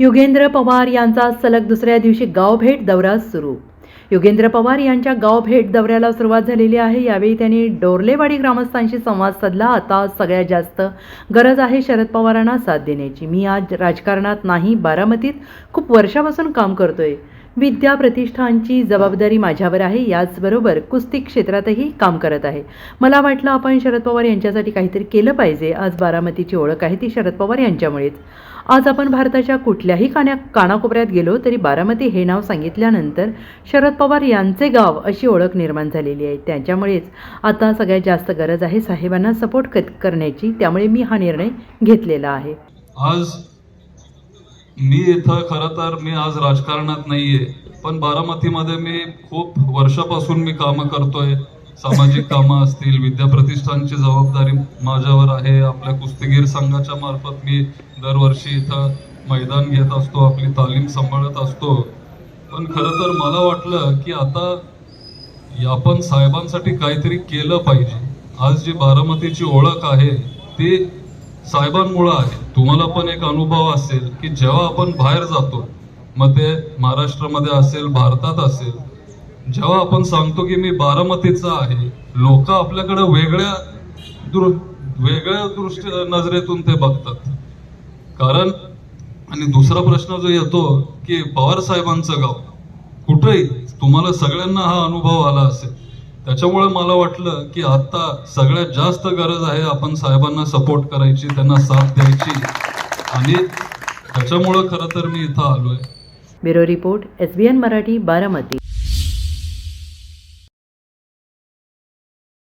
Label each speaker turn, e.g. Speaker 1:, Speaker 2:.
Speaker 1: युगेंद्र पवार यांचा सलग दुसऱ्या दिवशी गावभेट दौरा सुरू. युगेंद्र पवार यांच्या गावभेट दौऱ्याला सुरुवात झालेली आहे. यावेळी त्यांनी डोरलेवाडी ग्रामस्थांशी संवाद साधला. आता सगळ्यात जास्त गरज आहे शरद पवारांना साथ देण्याची. मी आज राजकारणात नाही बारामतीत खूप वर्षापासून काम करतोय. विद्या प्रतिष्ठानची जबाबदारी माझ्यावर आहे. याचबरोबर कुस्ती क्षेत्रातही काम करत आहे. मला वाटलं आपण शरद पवार यांच्यासाठी काहीतरी केलं पाहिजे. आज बारामतीची ओळख आहे ती शरद पवार यांच्यामुळेच. आज आपण भारताच्या कुठल्याही कान्या कानाकोपऱ्यात गेलो तरी बारामती हे नाव सांगितल्यानंतर शरद पवार यांचे गाव अशी ओळख निर्माण झालेली आहे. त्यांच्यामुळेच आता सगळ्यात जास्त गरज आहे साहेबांना सपोर्ट करण्याची. त्यामुळे मी हा निर्णय घेतलेला आहे.
Speaker 2: आज मी इथं खरं तर मी आज राजकारणात नाहीये. पण बारामतीमध्ये मी खूप वर्षापासून मी कामं करतोय. सामाजिक कामं असतील विद्याप्रतिष्ठानची जबाबदारी माझ्यावर आहे. आपल्या कुस्तीगीर संघाच्या मार्फत मी दरवर्षी इथं मैदान घेत असतो आपली तालीम सांभाळत असतो. पण खरं तर मला वाटलं की आता आपण साहेबांसाठी काहीतरी केलं पाहिजे. आज जी बारामतीची ओळख आहे ती साहेबांमुळं आहे. तुम्हाला पण एक अनुभव असेल की जेव्हा आपण बाहेर जातो मग ते महाराष्ट्रामध्ये असेल भारतात असेल जेव्हा आपण सांगतो की मी बारामतीचा आहे लोक आपल्याकडे वेगळ्या दृ वेगळ्या दृष्टी नजरेतून ते बघतात. कारण आणि दुसरा प्रश्न जो येतो की पवार साहेबांचं गाव कुठेही तुम्हाला सगळ्यांना हा अनुभव आला असेल. त्याच्यामुळे मला वाटलं की आता सगळ्यात जास्त गरज आहे आपण साहेबांना सपोर्ट करायची त्यांना साथ द्यायची. आणि त्याच्यामुळं खरं तर मी इथं आलोय.
Speaker 1: Bureau report S B N Marathi Baramati.